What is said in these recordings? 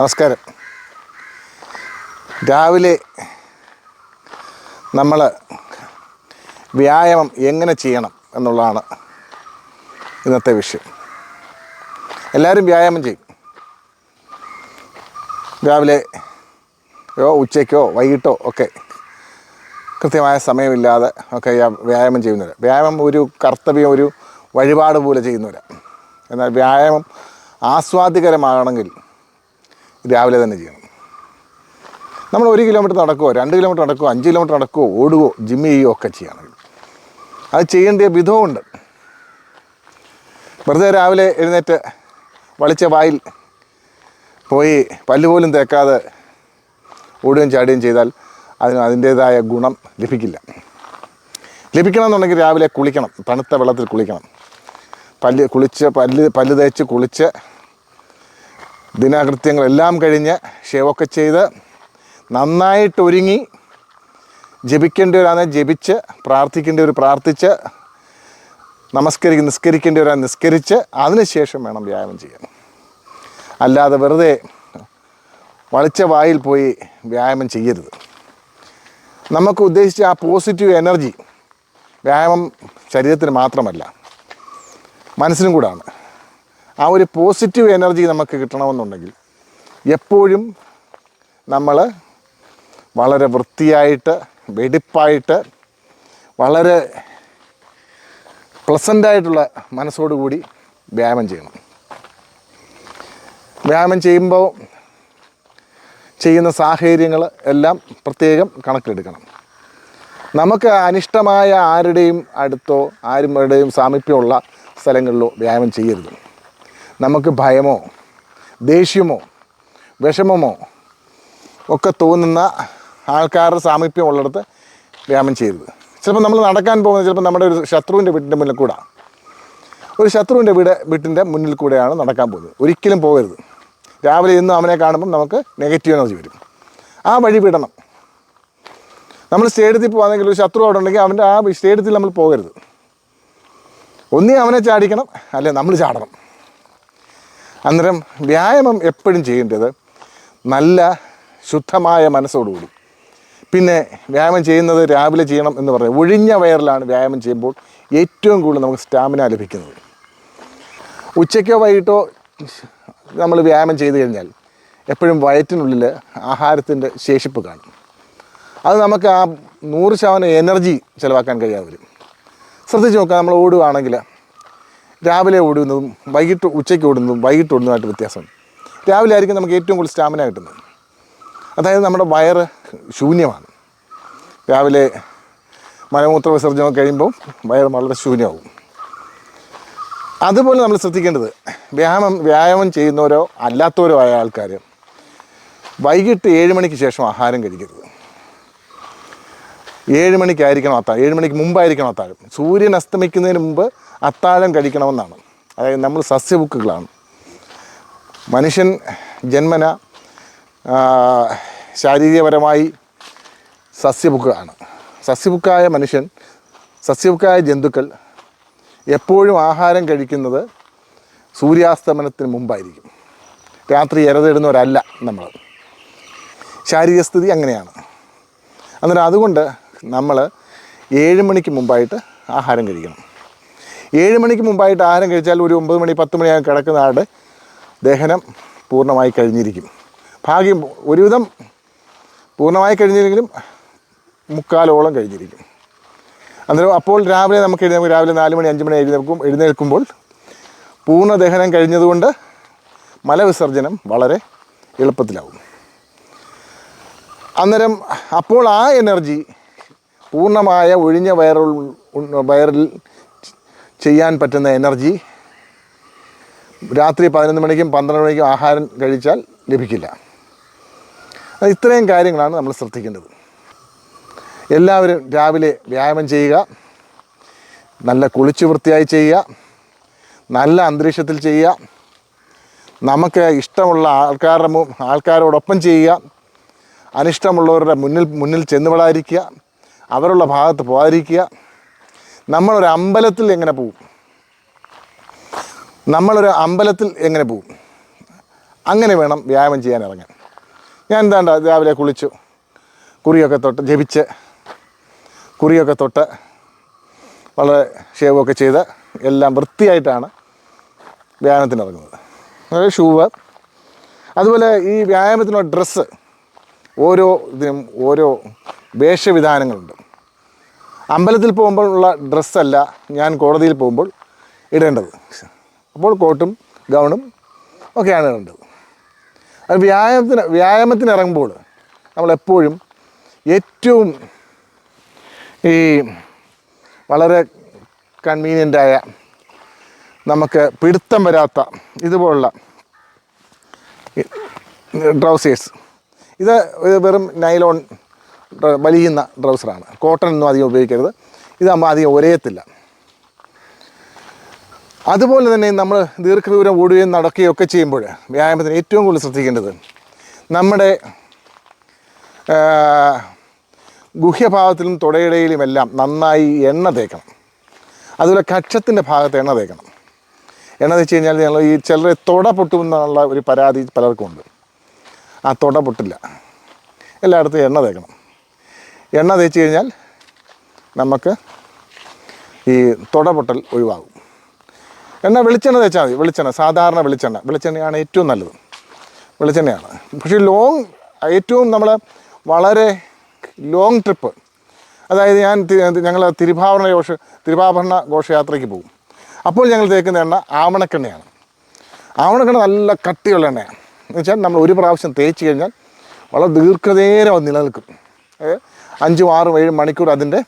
നമസ്കാരം. രാവിലെ നമ്മൾ വ്യായാമം എങ്ങനെ ചെയ്യണം എന്നുള്ളതാണ് ഇന്നത്തെ വിഷയം. എല്ലാവരും വ്യായാമം ചെയ്യും. രാവിലെ ഉച്ചയ്ക്കോ വൈകിട്ടോ ഒക്കെ കൃത്യമായ സമയമില്ലാതെ ഒക്കെ വ്യായാമം ചെയ്യുന്നവരാണ് വ്യായാമം ഒരു കർത്തവ്യം ഒരു വഴിപാട് പോലെ ചെയ്യുന്നവരാണ് എന്നാൽ വ്യായാമം ആസ്വാദ്യകരമാകണമെങ്കിൽ രാവിലെ തന്നെ ചെയ്യണം. നമ്മൾ ഒരു കിലോമീറ്റർ നടക്കുമോ രണ്ട് കിലോമീറ്റർ നടക്കുമോ അഞ്ച് കിലോമീറ്റർ നടക്കുമോ ഓടുകയോ ജിമ്മ് ചെയ്യുകയോ ഒക്കെ ചെയ്യണം അത് ചെയ്യേണ്ട വിധവുമുണ്ട് വെറുതെ രാവിലെ എഴുന്നേറ്റ് വളിച്ച വായിൽ പോയി പല്ലുപോലും തേക്കാതെ ഓടുകയും ചാടുകയും ചെയ്താൽ അതിന് അതിന്റേതായ ഗുണം ലഭിക്കില്ല. ലഭിക്കണമെന്നുണ്ടെങ്കിൽ രാവിലെ കുളിക്കണം തണുത്ത വെള്ളത്തിൽ കുളിക്കണം. പല്ല് കുളിച്ച് പല്ല് പല്ല് തേച്ച് കുളിച്ച് ദിനകൃത്യങ്ങളെല്ലാം കഴിഞ്ഞ് ഷേവൊക്കെ ചെയ്ത് നന്നായിട്ട് ഒരുങ്ങി ജപിക്കേണ്ടവരാണ് ജപിച്ച് പ്രാർത്ഥിക്കേണ്ടവർ പ്രാർത്ഥിച്ച് നമസ്കരിക്കും നിസ്കരിക്കേണ്ടവരാ നിസ്കരിച്ച് അതിനുശേഷം വേണം വ്യായാമം ചെയ്യാൻ. അല്ലാതെ വെറുതെ വളിച്ച വായിൽ പോയി വ്യായാമം ചെയ്യരുത്. നമുക്ക് ഉദ്ദേശിച്ച ആ പോസിറ്റീവ് എനർജി വ്യായാമം ശരീരത്തിന് മാത്രമല്ല മനസ്സിനും കൂടാണ്. ആ ഒരു പോസിറ്റീവ് എനർജി നമുക്ക് കിട്ടണമെന്നുണ്ടെങ്കിൽ എപ്പോഴും നമ്മൾ വളരെ വൃത്തിയായിട്ട് വെടിപ്പായിട്ട് വളരെ പ്ലസന്റായിട്ടുള്ള മനസ്സോടുകൂടി വ്യായാമം ചെയ്യണം. വ്യായാമം ചെയ്യുമ്പോൾ ചെയ്യുന്ന സാഹചര്യങ്ങൾ എല്ലാം പ്രത്യേകം കണക്കിലെടുക്കണം. നമുക്ക് അനിഷ്ടമായ ആരുടെയും അടുത്തോ ആരുടെയും സാമീപ്യമുള്ള സ്ഥലങ്ങളിലോ വ്യായാമം ചെയ്യരുത്. നമുക്ക് ഭയമോ ദേഷ്യമോ വിഷമമോ ഒക്കെ തോന്നുന്ന ആൾക്കാരുടെ സാമീപ്യം ഉള്ളിടത്ത് വ്യായാമം ചെയ്യരുത്. ചിലപ്പോൾ നമ്മൾ നടക്കാൻ പോകുന്നത് ചിലപ്പോൾ നമ്മുടെ ഒരു ശത്രുവിന്റെ വീട്ടിന്റെ മുന്നിൽ കൂടെ. ഒരു ശത്രുവിന്റെ വീട് വീട്ടിന്റെ മുന്നിൽ കൂടെയാണ് നടക്കാൻ പോകുന്നത്. ഒരിക്കലും പോകരുത്. രാവിലെ ഇന്നും അവനെ കാണുമ്പം നമുക്ക് നെഗറ്റീവ് എനർജി വരും. ആ വഴി വിടണം. നമ്മൾ സ്റ്റേഡിയത്തിൽ പോകുകയാണെങ്കിൽ ഒരു ശത്രു അവിടെ ഉണ്ടെങ്കിൽ അവന്റെ ആ സ്റ്റേഡിയത്തിൽ നമ്മൾ പോകരുത്. ഒന്നേ അവനെ ചാടിക്കണം അല്ലെ നമ്മൾ ചാടണം. അന്നേരം വ്യായാമം എപ്പോഴും ചെയ്യേണ്ടത് നല്ല ശുദ്ധമായ മനസ്സോടുകൂടി. പിന്നെ വ്യായാമം ചെയ്യുന്നത് രാവിലെ ചെയ്യണം എന്ന് പറഞ്ഞാൽ ഒഴിഞ്ഞ വയറിലാണ് വ്യായാമം ചെയ്യുമ്പോൾ ഏറ്റവും കൂടുതൽ നമുക്ക് സ്റ്റാമിന ലഭിക്കുന്നത്. ഉച്ചയ്ക്കോ വൈകിട്ടോ നമ്മൾ വ്യായാമം ചെയ്തു കഴിഞ്ഞാൽ എപ്പോഴും വയറ്റിനുള്ളിൽ ആഹാരത്തിന്റെ ശേഷിപ്പ് കാണും. അത് നമുക്ക് ആ നൂറ് ശതമാനം എനർജി ചിലവാക്കാൻ കഴിയാതെ വരും. ശ്രദ്ധിച്ച് നോക്കുക നമ്മൾ ഓടുകയാണെങ്കിൽ രാവിലെ ഓടുന്നതും വൈകിട്ട് ഉച്ചയ്ക്ക് ഓടുന്നതും വൈകിട്ട് ഓടുന്നതുമായിട്ട് വ്യത്യാസമുണ്ട് രാവിലെ ആയിരിക്കും നമുക്ക് ഏറ്റവും കൂടുതൽ സ്റ്റാമിന കിട്ടുന്നത്. അതായത് നമ്മുടെ വയറ് ശൂന്യമാണ്. രാവിലെ മലമൂത്ര വിസർജനം കഴിയുമ്പോൾ വയർ വളരെ ശൂന്യമാവും അതുപോലെ നമ്മൾ ശ്രദ്ധിക്കേണ്ടത് വ്യായാമം വ്യായാമം ചെയ്യുന്നവരോ അല്ലാത്തവരോ ആയ ആൾക്കാർ വൈകിട്ട് ഏഴ് മണിക്ക് ശേഷം ആഹാരം കഴിക്കരുത്. ഏഴ് മണിക്കായിരിക്കണം അത്താഴം. ഏഴ് മണിക്ക് മുമ്പായിരിക്കണം അത്താഴം. സൂര്യൻ അസ്തമിക്കുന്നതിന് മുമ്പ് അത്താഴം കഴിക്കണമെന്നാണ്. അതായത് നമ്മൾ സസ്യബുക്കുകളാണ്. മനുഷ്യൻ ജന്മന ശാരീരികപരമായി സസ്യബുക്കാണ് സസ്യബുക്കായ മനുഷ്യൻ സസ്യബുക്കായ ജന്തുക്കൾ എപ്പോഴും ആഹാരം കഴിക്കുന്നത് സൂര്യാസ്തമനത്തിന് മുമ്പായിരിക്കും. രാത്രി ഇരതിടുന്നവരല്ല നമ്മൾ. ശാരീരിക സ്ഥിതി അങ്ങനെയാണ്. അന്നേരം അതുകൊണ്ട് നമ്മൾ ഏഴ് മണിക്ക് മുമ്പായിട്ട് ആഹാരം കഴിക്കണം. ഏഴ് മണിക്ക് മുമ്പായിട്ട് ആഹാരം കഴിച്ചാൽ ഒരു ഒമ്പത് മണി പത്ത് മണിയാകും കിടക്കുന്ന ആളുടെ ദഹനം പൂർണമായി കഴിഞ്ഞിരിക്കും. ഭാഗ്യം ഒരുവിധം പൂർണമായി കഴിഞ്ഞില്ലെങ്കിലും മുക്കാലോളം കഴിഞ്ഞിരിക്കും. അന്നേരം അപ്പോൾ രാവിലെ നമുക്ക് എഴുന്നേൽക്കും രാവിലെ നാല് മണി അഞ്ച് മണി എഴുന്നേൽക്കും എഴുന്നേൽക്കുമ്പോൾ പൂർണ ദഹനം കഴിഞ്ഞതുകൊണ്ട് മലവിസർജനം വളരെ എളുപ്പത്തിലാവും. അന്നേരം അപ്പോൾ ആ എനർജി പൂർണമായ ഒഴിഞ്ഞ വയറിൽ വയറിൽ ചെയ്യാൻ പറ്റുന്ന എനർജി രാത്രി പതിനൊന്ന് മണിക്കും പന്ത്രണ്ട് മണിക്കും ആഹാരം കഴിച്ചാൽ ലഭിക്കില്ല. ഇത്രയും കാര്യങ്ങളാണ് നമ്മൾ ശ്രദ്ധിക്കേണ്ടത്. എല്ലാവരും രാവിലെ വ്യായാമം ചെയ്യുക നല്ല കുളിച്ച് വൃത്തിയായി ചെയ്യുക നല്ല അന്തരീക്ഷത്തിൽ ചെയ്യുക നമുക്ക് ഇഷ്ടമുള്ള ആൾക്കാരുടെ ആൾക്കാരോടൊപ്പം ചെയ്യുക അനിഷ്ടമുള്ളവരുടെ മുന്നിൽ മുന്നിൽ ചെന്നുപെടാതിരിക്കുക അവരുള്ള ഭാഗത്ത് പോകാതിരിക്കുക നമ്മളൊരു അമ്പലത്തിൽ എങ്ങനെ പോവും? നമ്മളൊരു അമ്പലത്തിൽ എങ്ങനെ പോവും? അങ്ങനെ വേണം വ്യായാമം ചെയ്യാൻ ഇറങ്ങാൻ. ഞാൻ എന്താണ്ട രാവിലെ കുളിച്ചു കുറിയൊക്കെ തൊട്ട് ജപിച്ച് കുറിയൊക്കെ തൊട്ട് വളരെ ഷേവൊക്കെ ചെയ്ത് എല്ലാം വൃത്തിയായിട്ടാണ് വ്യായാമത്തിന് ഇറങ്ങുന്നത് അതായത് ഷൂവ് അതുപോലെ ഈ വ്യായാമത്തിനുള്ള ഡ്രസ്സ് ഓരോ ഇതിനും ഓരോ വേഷവിധാനങ്ങളുണ്ട്. അമ്പലത്തിൽ പോകുമ്പോൾ ഉള്ള ഡ്രസ്സല്ല ഞാൻ കോടതിയിൽ പോകുമ്പോൾ ഇടേണ്ടത്. അപ്പോൾ കോട്ടും ഗൗണും ഒക്കെയാണ് ഇടേണ്ടത്. അത് വ്യായാമത്തിന് വ്യായാമത്തിന് ഇറങ്ങുമ്പോൾ നമ്മളെപ്പോഴും ഏറ്റവും ഈ വളരെ കൺവീനിയന്റായ നമുക്ക് പിടുത്തം വരാത്ത ഇതുപോലുള്ള ട്രൗസേഴ്സ് ഇത് വെറും നൈലോൺ വലിയുന്ന ട്രൗസറാണ് കോട്ടൺ ഒന്നും അധികം ഉപയോഗിക്കരുത്. ഇതാകുമ്പോൾ അധികം ഒരയത്തില്ല. അതുപോലെ തന്നെ നമ്മൾ ദീർഘദൂരം ഓടുകയും നടക്കുകയും ഒക്കെ ചെയ്യുമ്പോൾ വ്യായാമത്തിന് ഏറ്റവും കൂടുതൽ ശ്രദ്ധിക്കേണ്ടത് നമ്മുടെ ഗുഹ്യഭാഗത്തിലും തുടയിടയിലുമെല്ലാം നന്നായി എണ്ണ തേക്കണം. അതുപോലെ കക്ഷത്തിന്റെ ഭാഗത്ത് എണ്ണ തേക്കണം. എണ്ണ തേച്ച് കഴിഞ്ഞാൽ ഞങ്ങൾ ഈ ചിലർ തുട പൊട്ടുമെന്നുള്ള ഒരു പരാതി പലർക്കും ഉണ്ട് ആ തുട പൊട്ടില്ല. എല്ലായിടത്തും എണ്ണ തേക്കണം. എണ്ണ തേച്ച് കഴിഞ്ഞാൽ നമുക്ക് ഈ തുടപൊട്ടൽ ഒഴിവാകും. എണ്ണ വെളിച്ചെണ്ണ തേച്ചാൽ മതി. വെളിച്ചെണ്ണ സാധാരണ വെളിച്ചെണ്ണ. വെളിച്ചെണ്ണയാണ് ഏറ്റവും നല്ലത്. വെളിച്ചെണ്ണയാണ്. പക്ഷേ ലോങ് ഏറ്റവും നമ്മൾ വളരെ ലോങ് ട്രിപ്പ് അതായത് ഞാൻ ഞങ്ങൾ തിരുഭാവരണ ഘോഷ തിരുവാഭരണ ഘോഷയാത്രയ്ക്ക് പോകും. അപ്പോൾ ഞങ്ങൾ തേക്കുന്ന എണ്ണ ആവണക്കെണ്ണയാണ്. ആവണക്കെണ്ണ നല്ല കട്ടിയുള്ള എണ്ണയാണ്. എന്ന് വെച്ചാൽ നമ്മൾ ഒരു പ്രാവശ്യം തേച്ച് കഴിഞ്ഞാൽ വളരെ ദീർഘനേരം നിലനിൽക്കും. അഞ്ചും ആറും ഏഴും മണിക്കൂർ അതിന്റെ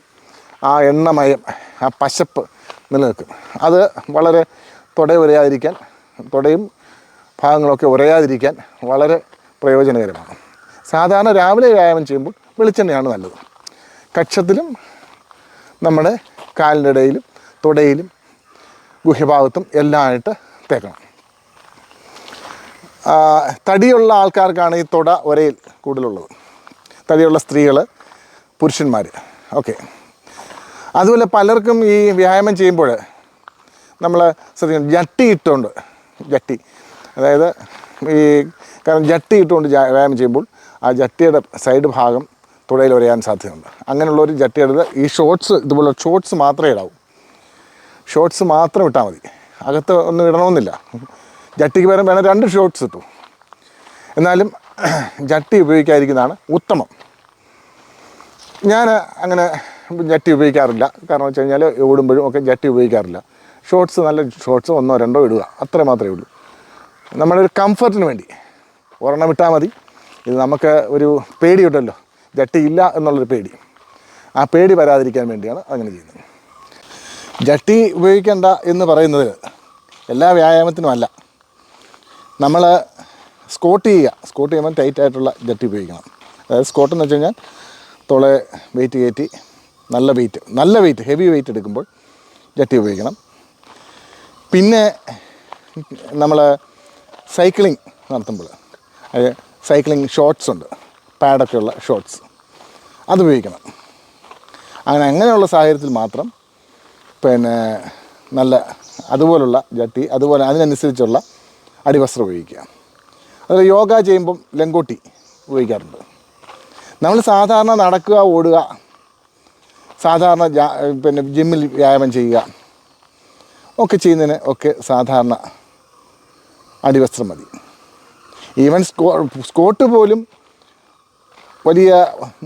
ആ എണ്ണമയം ആ പശപ്പ് നിലനിൽക്കും. അത് വളരെ തുട ഉരയാതിരിക്കാൻ തുടയും ഭാഗങ്ങളൊക്കെ ഉരയാതിരിക്കാൻ വളരെ പ്രയോജനകരമാണ്. സാധാരണ രാവിലെ വ്യായാമം ചെയ്യുമ്പോൾ വെളിച്ചെണ്ണയാണ് നല്ലത്. കക്ഷത്തിലും നമ്മുടെ കാലിന്റെ ഇടയിലും തുടയിലും ഗുഹ്യഭാഗത്തും എല്ലാമായിട്ട് തേക്കണം. തടിയുള്ള ആൾക്കാർക്കാണ് ഈ തുട ഒരയിൽ കൂടുതലുള്ളത്. തടിയുള്ള സ്ത്രീകൾ പുരുഷന്മാർ ഓക്കെ. അതുപോലെ പലർക്കും ഈ വ്യായാമം ചെയ്യുമ്പോൾ നമ്മൾ ശ്രദ്ധിക്കണം. ജട്ടി ഇട്ടുകൊണ്ട് ജട്ടി. അതായത് ഈ കാരണം ജട്ടി ഇട്ടുകൊണ്ട് വ്യായാമം ചെയ്യുമ്പോൾ ആ ജട്ടിയുടെ സൈഡ് ഭാഗം തുടയിൽ ഉരയാൻ സാധ്യതയുണ്ട്. അങ്ങനെയുള്ളവർ ജട്ടി എടുത്ത് ഈ ഷോർട്സ് ഇതുപോലെ ഷോർട്സ് മാത്രമേ ഇടാവൂ. ഷോർട്സ് മാത്രം ഇട്ടാൽ മതി. അകത്ത് ഒന്നും ഇടണമെന്നില്ല. ജട്ടിക്ക് പകരം വേണം രണ്ട് ഷോർട്സ് ഇട്ടു. എന്നാലും ജട്ടി ഉപയോഗിക്കാതിരിക്കുന്നതാണ് ഉത്തമം. ഞാൻ അങ്ങനെ ജട്ടി ഉപയോഗിക്കാറില്ല. കാരണം വെച്ച് കഴിഞ്ഞാൽ ഓടുമ്പോഴും ഒക്കെ ജട്ടി ഉപയോഗിക്കാറില്ല. ഷോർട്സ് നല്ല ഷോർട്സ് ഒന്നോ രണ്ടോ ഇടുക. അത്ര മാത്രമേ ഉള്ളൂ. നമ്മുടെ ഒരു കംഫർട്ടിന് വേണ്ടി. ഒരെണ്ണം ഇട്ടാൽ മതി. ഇത് നമുക്ക് ഒരു പേടിയുണ്ടല്ലോ. ജട്ടി ഇല്ല എന്നുള്ളൊരു പേടി. ആ പേടി വരാതിരിക്കാൻ വേണ്ടിയാണ് അങ്ങനെ ചെയ്യുന്നത്. ജട്ടി ഉപയോഗിക്കേണ്ട എന്ന് പറയുന്നത് എല്ലാ വ്യായാമത്തിനും അല്ല. നമ്മൾ സ്കോട്ട് ചെയ്യുക. സ്കോട്ട് ചെയ്യുമ്പോൾ ടൈറ്റ് ആയിട്ടുള്ള ജട്ടി ഉപയോഗിക്കണം. അതായത് സ്കോട്ട് എന്ന് വെച്ച് കഴിഞ്ഞാൽ തോളെ വെയിറ്റ് കയറ്റി നല്ല വെയിറ്റ് നല്ല വെയിറ്റ് ഹെവി വെയിറ്റ് എടുക്കുമ്പോൾ ജട്ടി ഉപയോഗിക്കണം. പിന്നെ നമ്മൾ സൈക്ലിംഗ് നടത്തുമ്പോൾ സൈക്ലിംഗ് ഷോർട്സ് ഉണ്ട് പാഡൊക്കെ ഉള്ള ഷോർട്സ് അത് ഉപയോഗിക്കണം. അങ്ങനെ അങ്ങനെയുള്ള സാഹചര്യത്തിൽ മാത്രം പിന്നെ നല്ല അതുപോലുള്ള ജട്ടി അതുപോലെ അതിനനുസരിച്ചുള്ള അടിവസ്ത്രം ഉപയോഗിക്കുക. അതുപോലെ യോഗ ചെയ്യുമ്പം ലങ്കോട്ടി ഉപയോഗിക്കാറുണ്ട്. നമ്മൾ സാധാരണ നടക്കുക ഓടുക. സാധാരണ പിന്നെ ജിമ്മിൽ വ്യായാമം ചെയ്യുക. ഒക്കെ ചെയ്യുന്നതിന് ഒക്കെ സാധാരണ അടിവസ്ത്രം മതി. ഈവൻ സ്കോ സ്കോട്ട് പോലും വലിയ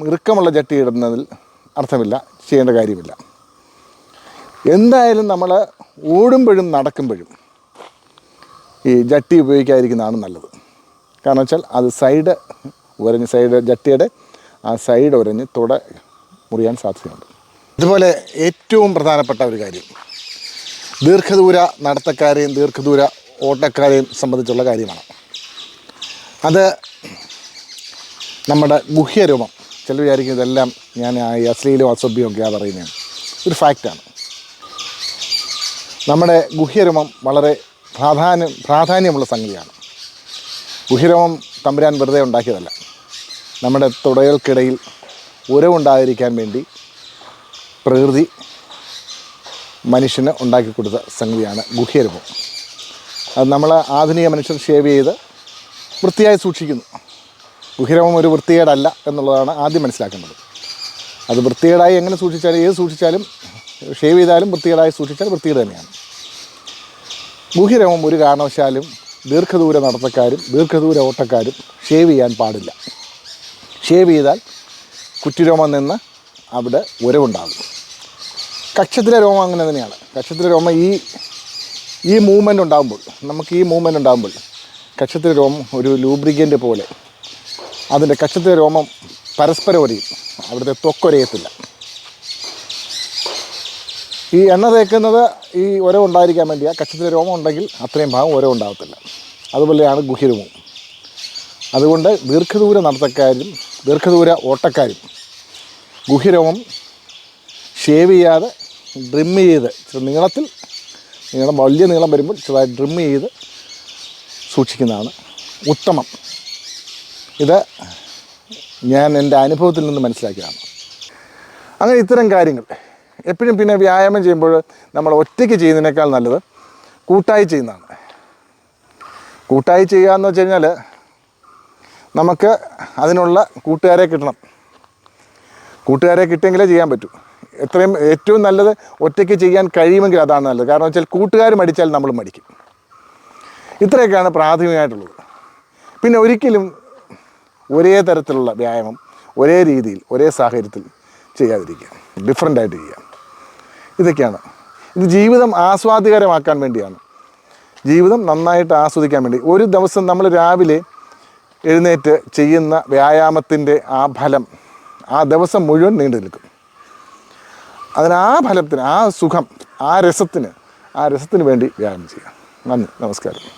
ഇറുക്കമുള്ള ജട്ടി ഇടുന്നതിൽ അർത്ഥമില്ല ചെയ്യേണ്ട കാര്യമില്ല. എന്തായാലും നമ്മൾ ഓടുമ്പോഴും നടക്കുമ്പോഴും ഈ ജട്ടി ഉപയോഗിക്കാതിരിക്കുന്നതാണ് നല്ലത്. കാരണം വെച്ചാൽ അത് സൈഡ് ഉരഞ്ഞ് സൈഡ് ജട്ടിയുടെ ആ സൈഡ് ഉരഞ്ഞ് തുട മുറിയാൻ സാധ്യതയുണ്ട്. ഇതുപോലെ ഏറ്റവും പ്രധാനപ്പെട്ട ഒരു കാര്യം ദീർഘദൂര നടത്തക്കാരെയും ദീർഘദൂര ഓട്ടക്കാരെയും സംബന്ധിച്ചുള്ള കാര്യമാണ്. അത് നമ്മുടെ ഗുഹ്യരൂപം ചില വിചാരിക്കും ഇതെല്ലാം ഞാൻ ആ അശ്ലീലും അസഭ്യവും ഒക്കെയാണ് പറയുന്നത് ഒരു ഫാക്റ്റാണ്. നമ്മുടെ ഗുഹ്യരൂപം വളരെ പ്രാധാന്യം പ്രാധാന്യമുള്ള സംഗതിയാണ്. ഗുഹ്യരൂപം തമ്പുരാൻ വെറുതെ ഉണ്ടാക്കിയതല്ല. നമ്മുടെ തുടകൾക്കിടയിൽ ഉരവുണ്ടായിരിക്കാൻ വേണ്ടി പ്രകൃതി മനുഷ്യന് ഉണ്ടാക്കി കൊടുത്ത സംഗതിയാണ് ഗുഹ്യരൂപം. അത് നമ്മൾ ആധുനിക മനുഷ്യർ ഷേവ് ചെയ്ത് വൃത്തിയായി സൂക്ഷിക്കുന്നു. ഗുഹ്യരൂപം ഒരു വൃത്തികേടല്ല എന്നുള്ളതാണ് ആദ്യം മനസ്സിലാക്കേണ്ടത്. അത് വൃത്തികേടായി എങ്ങനെ സൂക്ഷിച്ചാലും ഏത് സൂക്ഷിച്ചാലും ഷേവ് ചെയ്താലും വൃത്തികേടായി സൂക്ഷിച്ചാൽ വൃത്തികേട് തന്നെയാണ്. ഗുഹ്യരൂപം ഒരു കാരണവശാലും ദീർഘദൂര നടത്തക്കാരും ദീർഘദൂര ഓട്ടക്കാരും ഷേവ് ചെയ്യാൻ പാടില്ല. ഷേവ് ചെയ്താൽ കുറ്റിരോമം നിന്ന് അവിടെ ഉരവുണ്ടാകും. കക്ഷത്തിലെ രോമം അങ്ങനെ തന്നെയാണ്. കക്ഷത്തിലെ രോമം ഈ ഈ മൂവ്മെന്റ് ഉണ്ടാകുമ്പോൾ നമുക്ക് ഈ മൂവ്മെന്റ് ഉണ്ടാകുമ്പോൾ കക്ഷത്തിലെ രോമം ഒരു ലൂബ്രിക്കന്റ് പോലെ അതിന്റെ കക്ഷത്തിലെ രോമം പരസ്പരം ഒരയും അവിടുത്തെ ത്വക്കൊരയത്തില്ല ഈ എണ്ണ തേക്കുന്നത് ഈ ഉരവുണ്ടായിരിക്കാൻ വേണ്ടിയാണ് കക്ഷത്തിലെ രോമം ഉണ്ടെങ്കിൽ അത്രയും ഭാഗം ഉരവുണ്ടാകത്തില്ല. അതുപോലെയാണ് ഗുഹ്യരോമം അതുകൊണ്ട് ദീർഘദൂര നടത്തക്കാരും ദീർഘദൂര ഓട്ടക്കാരും ഗുഹിരോമം ഷേവ് ചെയ്യാതെ ഡ്രിം ചെയ്ത് നീളത്തിൽ നീളം വലിയ നീളം വരുമ്പോൾ ചെറുതായി ഡ്രിം ചെയ്ത് സൂക്ഷിക്കുന്നതാണ് ഉത്തമം. ഇത് ഞാൻ എന്റെ അനുഭവത്തിൽ നിന്ന് മനസ്സിലാക്കിയതാണ്. അങ്ങനെ ഇത്തരം കാര്യങ്ങൾ. എപ്പോഴും പിന്നെ വ്യായാമം ചെയ്യുമ്പോൾ നമ്മൾ ഒറ്റയ്ക്ക് ചെയ്യുന്നതിനേക്കാൾ നല്ലത് കൂട്ടായി ചെയ്യുന്നതാണ്. കൂട്ടായി ചെയ്യുക എന്ന് വെച്ച് കഴിഞ്ഞാൽ നമുക്ക് അതിനുള്ള കൂട്ടുകാരെ കിട്ടണം. കൂട്ടുകാരെ കിട്ടിയെങ്കിലേ ചെയ്യാൻ പറ്റൂ. എത്രയും ഏറ്റവും നല്ലത് ഒറ്റയ്ക്ക് ചെയ്യാൻ കഴിയുമെങ്കിൽ അതാണ് നല്ലത്. കാരണം വെച്ചാൽ കൂട്ടുകാർ മടിച്ചാൽ നമ്മൾ മടിക്കും. ഇത്രയൊക്കെയാണ് പ്രാഥമികമായിട്ടുള്ളത്. പിന്നെ ഒരിക്കലും ഒരേ തരത്തിലുള്ള വ്യായാമം ഒരേ രീതിയിൽ ഒരേ സാഹചര്യത്തിൽ ചെയ്യാതിരിക്കുക. ഡിഫറെന്റ് ആയിട്ട് ചെയ്യുക. ഇതൊക്കെയാണ്. ഇത് ജീവിതം ആസ്വാദ്യകരമാക്കാൻ വേണ്ടിയാണ്. ജീവിതം നന്നായിട്ട് ആസ്വദിക്കാൻ വേണ്ടി. ഒരു ദിവസം നമ്മൾ രാവിലെ എഴുന്നേറ്റ് ചെയ്യുന്ന വ്യായാമത്തിന്റെ ആ ഫലം ആ ദിവസം മുഴുവൻ നീണ്ടു നിൽക്കും. അതിന് ആ ഫലത്തിന് ആ സുഖം ആ രസത്തിന് ആ രസത്തിന് വേണ്ടി വ്യായാമം ചെയ്യുക. നന്ദി. നമസ്കാരം.